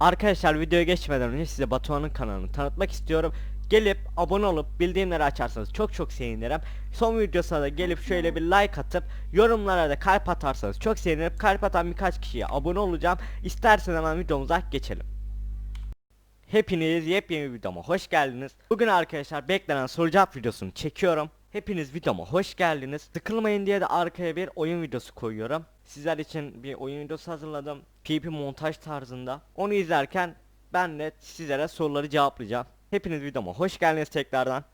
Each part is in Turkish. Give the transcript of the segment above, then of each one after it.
Arkadaşlar videoya geçmeden önce size Batuhan'ın kanalını tanıtmak istiyorum. Gelip abone olup bildirimleri açarsanız çok çok sevinirim. Son videosuna da gelip şöyle bir like atıp yorumlara da kalp atarsanız çok sevinirim. Kalp atan birkaç kişiye abone olacağım. İsterseniz hemen videomuza geçelim. Hepiniz yepyeni videoma hoş geldiniz. Bugün arkadaşlar beklenen soru cevap videosunu çekiyorum. Hepiniz videoma hoş geldiniz. Sıkılmayın diye de arkaya bir oyun videosu koyuyorum. Sizler için bir oyun videosu hazırladım. PP montaj tarzında. Onu izlerken ben de sizlere soruları cevaplayacağım. Hepiniz videoma hoş geldiniz tekrardan.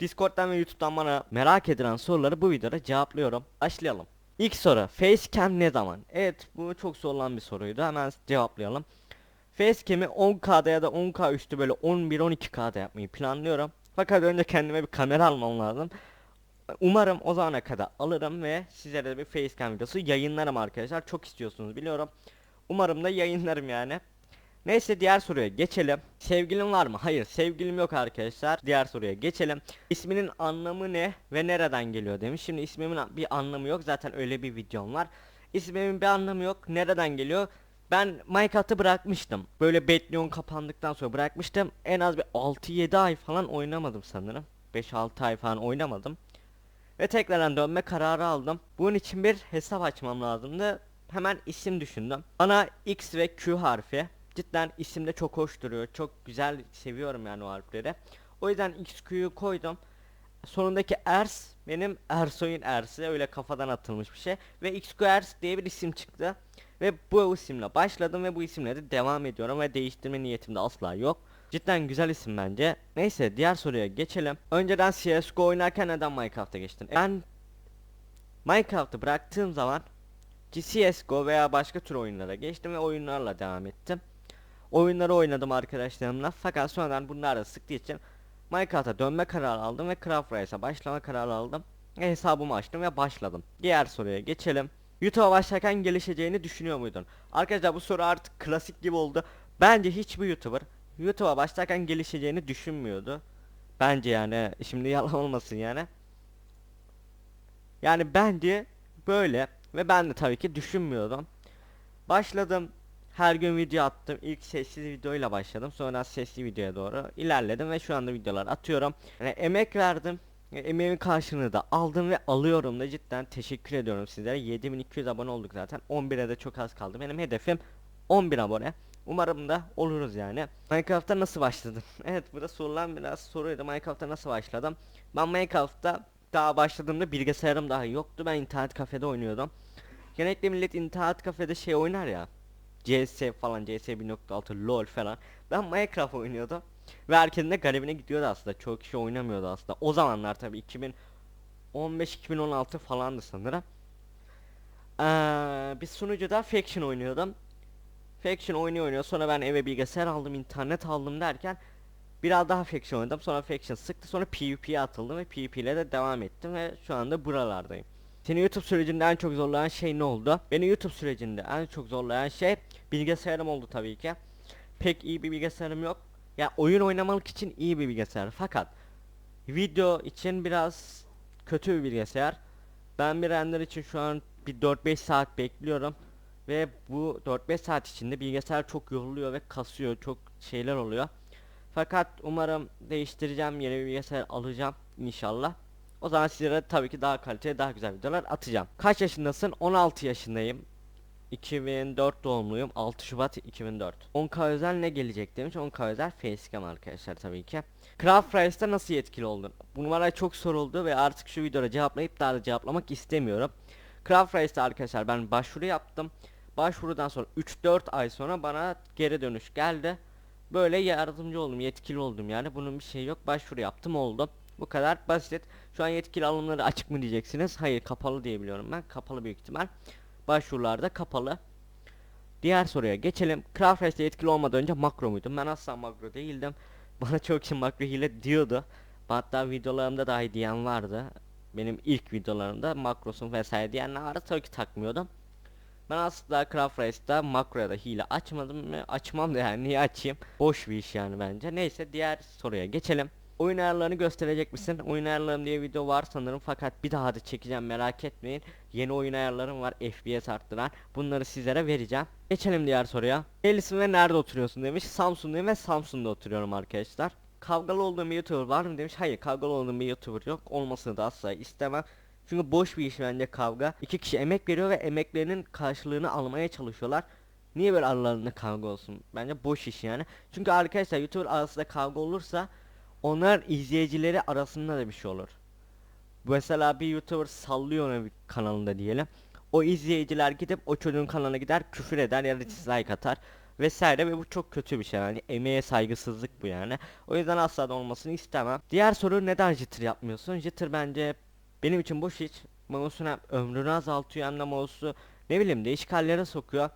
Discord'dan ve YouTube'dan bana merak edilen soruları bu videoda cevaplıyorum. Başlayalım. İlk soru Facecam ne zaman? Evet bu çok sorulan bir soruydu. Hemen cevaplayalım. Facecam'i 10K'da ya da 10K üstü böyle 11-12K'da yapmayı planlıyorum. Fakat önce kendime bir kamera almam lazım. Umarım o zamana kadar alırım ve sizlere de bir facecam videosu yayınlarım arkadaşlar. Çok istiyorsunuz biliyorum. Umarım da yayınlarım yani. Neyse diğer soruya geçelim. Sevgilim var mı? Hayır sevgilim yok arkadaşlar. Diğer soruya geçelim. İsminin anlamı ne ve nereden geliyor demiş. Şimdi ismimin bir anlamı yok. Zaten öyle bir videom var. İsmimin bir anlamı yok. Nereden geliyor? Ben Minecraft'ı bırakmıştım. Böyle Betlion kapandıktan sonra bırakmıştım. En az bir 6-7 ay falan oynamadım sanırım. 5-6 ay falan oynamadım. Ve tekrardan dönme kararı aldım. Bunun için bir hesap açmam lazımdı. Hemen isim düşündüm. Bana X ve Q harfi. Cidden isimde çok hoş duruyor. Çok güzel seviyorum yani o harfleri. O yüzden X Q'yu koydum. Sonundaki Ers benim Ersoy'un Ers'i öyle kafadan atılmış bir şey. Ve XQ Ers diye bir isim çıktı. Ve bu isimle başladım ve bu isimle de devam ediyorum ve değiştirme niyetim de asla yok. Cidden güzel isim bence. Neyse diğer soruya geçelim. Önceden CSGO oynarken neden Minecraft'a geçtin? Ben Minecraft'ı bıraktığım zaman CSGO veya başka tür oyunlara geçtim ve oyunlarla devam ettim. Oyunları oynadım arkadaşlarımla fakat sonradan bunlar da sıktığı için Minecraft'a dönme kararı aldım ve Craft Race'a başlama kararı aldım. Ve hesabımı açtım ve başladım. Diğer soruya geçelim. YouTube'a başlarken gelişeceğini düşünüyor muydun? Arkadaşlar bu soru artık klasik gibi oldu. Bence hiçbir YouTuber YouTube'a başlarken gelişeceğini düşünmüyordu. Bence yani şimdi yalan olmasın yani. Yani bence böyle ve ben de tabii ki düşünmüyordum. Başladım. Her gün video attım. İlk sessiz videoyla başladım. Sonra sesli videoya doğru ilerledim ve şu anda videolar atıyorum. Yani emek verdim. Emeğimin karşılığını da aldım ve alıyorum da cidden teşekkür ediyorum sizlere. 7200 abone olduk zaten. 11'e de çok az kaldı. Benim hedefim 11 abone. Umarım da oluruz yani. Minecraft'a nasıl başladın? evet burada sorulan biraz soruydu. Minecraft'a nasıl başladım? Ben Minecraft'ta daha başladığımda bilgisayarım daha yoktu. Ben internet kafede oynuyordum. Genellikle millet internet kafede şey oynar ya. CS falan, CS 1.6, LoL falan. Ben Minecraft oynuyordum. Ve herkesin de garibine gidiyordu aslında. Çok kişi oynamıyordu aslında. O zamanlar tabii 2015-2016 falandı sanırım. Ee, bir sunucuda Faction oynuyordum. Faction oynuyor oynuyor. Sonra ben eve bilgisayar aldım, internet aldım derken biraz daha Faction oynadım. Sonra Faction sıktı. Sonra PvP'ye atıldım ve PvP ile de devam ettim ve şu anda buralardayım. Seni YouTube sürecinde en çok zorlayan şey ne oldu? Beni YouTube sürecinde en çok zorlayan şey bilgisayarım oldu tabii ki. Pek iyi bir bilgisayarım yok. Ya oyun oynamak için iyi bir bilgisayar fakat video için biraz kötü bir bilgisayar. Ben bir render için şu an bir 4-5 saat bekliyorum ve bu 4-5 saat içinde bilgisayar çok yoruluyor ve kasıyor çok şeyler oluyor. Fakat umarım değiştireceğim yeni bir bilgisayar alacağım inşallah. O zaman sizlere tabii ki daha kaliteli daha güzel videolar atacağım. Kaç yaşındasın? 16 yaşındayım. 2004 doğumluyum. 6 Şubat 2004. 10K özel ne gelecek demiş. 10K özel facecam arkadaşlar tabii ki. Craft Race'da nasıl yetkili oldun? Bu numara çok soruldu ve artık şu videoda cevaplayıp daha da cevaplamak istemiyorum. Craft Race'da arkadaşlar ben başvuru yaptım. Başvurudan sonra 3-4 ay sonra bana geri dönüş geldi. Böyle yardımcı oldum, yetkili oldum yani. Bunun bir şey yok. Başvuru yaptım oldu. Bu kadar basit. Şu an yetkili alımları açık mı diyeceksiniz? Hayır kapalı diye biliyorum ben. Kapalı büyük ihtimal. Başvurularda kapalı. Diğer soruya geçelim. Craft Race'de yetkili olmadan önce makro muydum? Ben asla makro değildim. Bana çok kişi makro hile diyordu. Hatta videolarımda dahi diyen vardı. Benim ilk videolarımda makrosun vesaire diyenler vardı. Tabii ki takmıyordum. Ben asla Craft Race'da makroya da hile açmadım ve açmam da yani niye açayım? Boş bir iş yani bence. Neyse diğer soruya geçelim. Oyun ayarlarını gösterecek misin? Oyun ayarlarım diye video var sanırım fakat bir daha da çekeceğim merak etmeyin. Yeni oyun ayarlarım var FPS arttıran. Bunları sizlere vereceğim. Geçelim diğer soruya. Nerelisin ve nerede oturuyorsun demiş. Samsun'dayım ve Samsun'da oturuyorum arkadaşlar. Kavgalı olduğum bir YouTuber var mı demiş. Hayır kavgalı olduğum bir YouTuber yok. Olmasını da asla istemem. Çünkü boş bir iş bence kavga. İki kişi emek veriyor ve emeklerinin karşılığını almaya çalışıyorlar. Niye böyle aralarında kavga olsun? Bence boş iş yani. Çünkü arkadaşlar YouTuber arasında kavga olursa onlar izleyicileri arasında da bir şey olur. Mesela bir YouTuber sallıyor ona bir kanalında diyelim. O izleyiciler gidip o çocuğun kanalına gider küfür eder ya da dislike atar vesaire ve bu çok kötü bir şey yani emeğe saygısızlık bu yani. O yüzden asla da olmasını istemem. Diğer soru neden jitter yapmıyorsun? Jitter bence benim için boş iş. Mouse'un hem ömrünü azaltıyor hem de mouse'u ne bileyim değişik hallere sokuyor.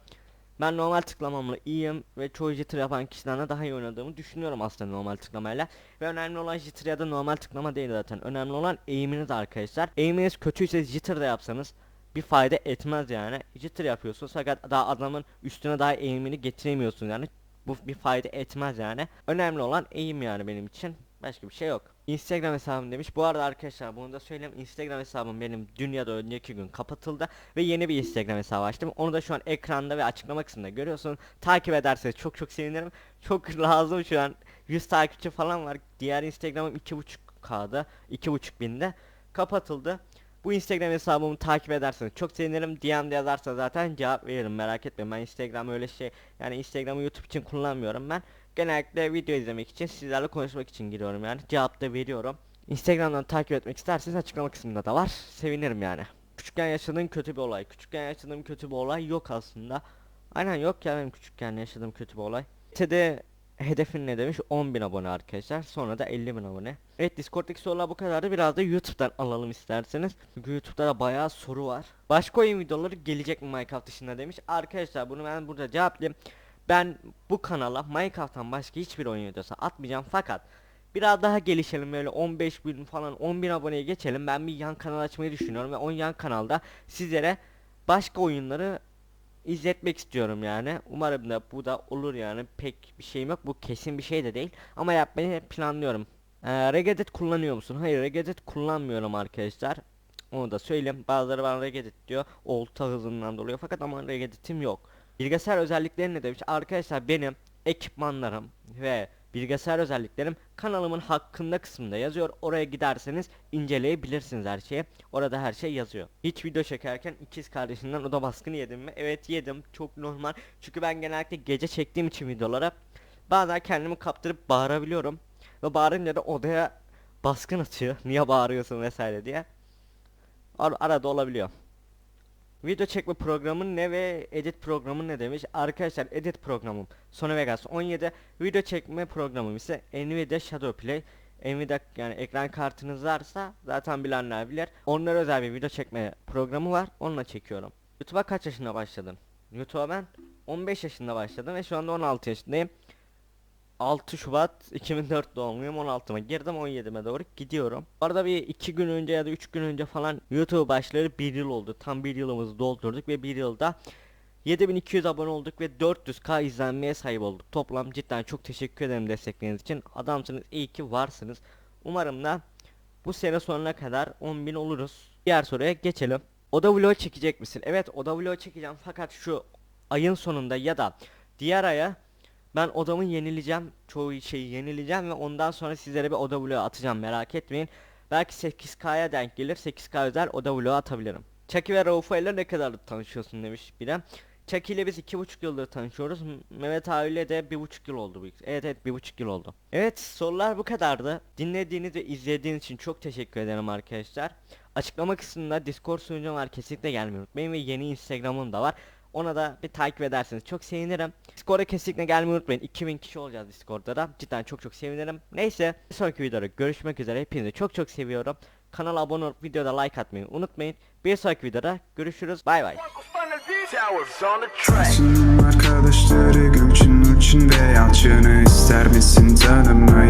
Ben normal tıklamamla iyiyim ve çoğu jitter yapan kişilerden daha iyi oynadığımı düşünüyorum aslında normal tıklamayla. Ve önemli olan jitter ya da normal tıklama değil zaten. Önemli olan eğiminiz arkadaşlar. Eğiminiz kötüyse jitter da yapsanız bir fayda etmez yani. Jitter yapıyorsunuz fakat daha adamın üstüne daha eğimini getiremiyorsun yani. Bu bir fayda etmez yani. Önemli olan eğim yani benim için. Başka bir şey yok. Instagram hesabım demiş. Bu arada arkadaşlar bunu da söyleyeyim. Instagram hesabım benim dünyada önceki gün kapatıldı ve yeni bir Instagram hesabı açtım. Onu da şu an ekranda ve açıklama kısmında görüyorsun. Takip ederseniz çok çok sevinirim. Çok lazım şu an. 100 takipçi falan var. Diğer Instagram'ım 2.5K'da, 2.5 binde kapatıldı. Bu Instagram hesabımı takip ederseniz çok sevinirim. DM'de yazarsa zaten cevap veririm merak etmeyin. Ben Instagram öyle şey yani Instagram'ı YouTube için kullanmıyorum ben. Genellikle video izlemek için sizlerle konuşmak için giriyorum yani. Cevap da veriyorum. Instagram'dan takip etmek isterseniz açıklama kısmında da var. Sevinirim yani. Küçükken yaşadığım kötü bir olay. Küçükken yaşadığım kötü bir olay yok aslında. Aynen yok ya benim küçükken yaşadığım kötü bir olay. TD hedefin ne demiş? 10.000 abone arkadaşlar. Sonra da 50.000 abone. Evet Discord'daki sorular bu kadardı. Biraz da YouTube'dan alalım isterseniz. Çünkü YouTube'da da bayağı soru var. Başka oyun videoları gelecek mi Minecraft dışında demiş. Arkadaşlar bunu ben burada cevaplayayım. Ben bu kanala Minecraft'tan başka hiçbir oyun videosu atmayacağım. Fakat biraz daha gelişelim böyle 15 bin falan 10 bin aboneye geçelim. Ben bir yan kanal açmayı düşünüyorum ve o yan kanalda sizlere başka oyunları izletmek istiyorum yani. Umarım da bu da olur yani. Pek bir şeyim yok. Bu kesin bir şey de değil. Ama yapmayı planlıyorum. Ee, Regedet kullanıyor musun? Hayır Regedet kullanmıyorum arkadaşlar. Onu da söyleyeyim. Bazıları bana Regedet diyor. Olta hızından dolayı. Fakat ama Regedet'im yok Bilgisayar özellikleri ne demiş? Arkadaşlar benim ekipmanlarım ve bilgisayar özelliklerim kanalımın hakkında kısmında yazıyor. Oraya giderseniz inceleyebilirsiniz her şeyi. Orada her şey yazıyor. Hiç video çekerken ikiz kardeşimden oda baskını yedim mi? Evet yedim. Çok normal. Çünkü ben genellikle gece çektiğim için videolara bazen kendimi kaptırıp bağırabiliyorum. Ve bağırınca da odaya baskın atıyor. Niye bağırıyorsun vesaire diye. Ar arada olabiliyor. Video çekme programın ne ve edit programın ne demiş? Arkadaşlar edit programım Sony Vegas 17 video çekme programım ise Nvidia Shadowplay Nvidia yani ekran kartınız varsa zaten bilenler bilir. Onlara özel bir video çekme programı var. Onunla çekiyorum. YouTube'a kaç yaşında başladın? YouTube'a ben 15 yaşında başladım ve şu anda 16 yaşındayım. 6 Şubat 2004 doğumluyum 16'ma girdim 17'me doğru gidiyorum. Bu arada bir 2 gün önce ya da 3 gün önce falan YouTube başları 1 yıl oldu. Tam 1 yılımızı doldurduk ve 1 yılda 7200 abone olduk ve 400k izlenmeye sahip olduk. Toplam cidden çok teşekkür ederim destekleriniz için. Adamsınız iyi ki varsınız. Umarım da bu sene sonuna kadar 10.000 oluruz. Diğer soruya geçelim. Oda vlog çekecek misin? Evet oda vlog çekeceğim fakat şu ayın sonunda ya da diğer aya ben odamı yenileyeceğim. Çoğu şeyi yenileyeceğim ve ondan sonra sizlere bir oda vlogu atacağım merak etmeyin. Belki 8K'ya denk gelir. 8K özel oda vlogu atabilirim. Chucky ve Rauf'a ile ne kadar tanışıyorsun demiş biri. Chucky ile biz 2,5 yıldır tanışıyoruz. Mehmet abi ile de 1,5 yıl oldu. Evet evet 1,5 yıl oldu. Evet sorular bu kadardı. Dinlediğiniz ve izlediğiniz için çok teşekkür ederim arkadaşlar. Açıklama kısmında Discord sunucum var kesinlikle gelmeyi unutmayın ve yeni Instagram'ım da var. Ona da bir takip ederseniz çok sevinirim. Discord'a kesinlikle gelmeyi unutmayın. 2000 kişi olacağız Discord'da da. Cidden çok çok sevinirim. Neyse bir sonraki videoda görüşmek üzere. Hepinizi çok çok seviyorum. Kanala abone olup videoda like atmayı unutmayın. Bir sonraki videoda görüşürüz. Bay bay. Arkadaşları Gülçin Nurçin ve Yalçın'ı ister misin tanımayı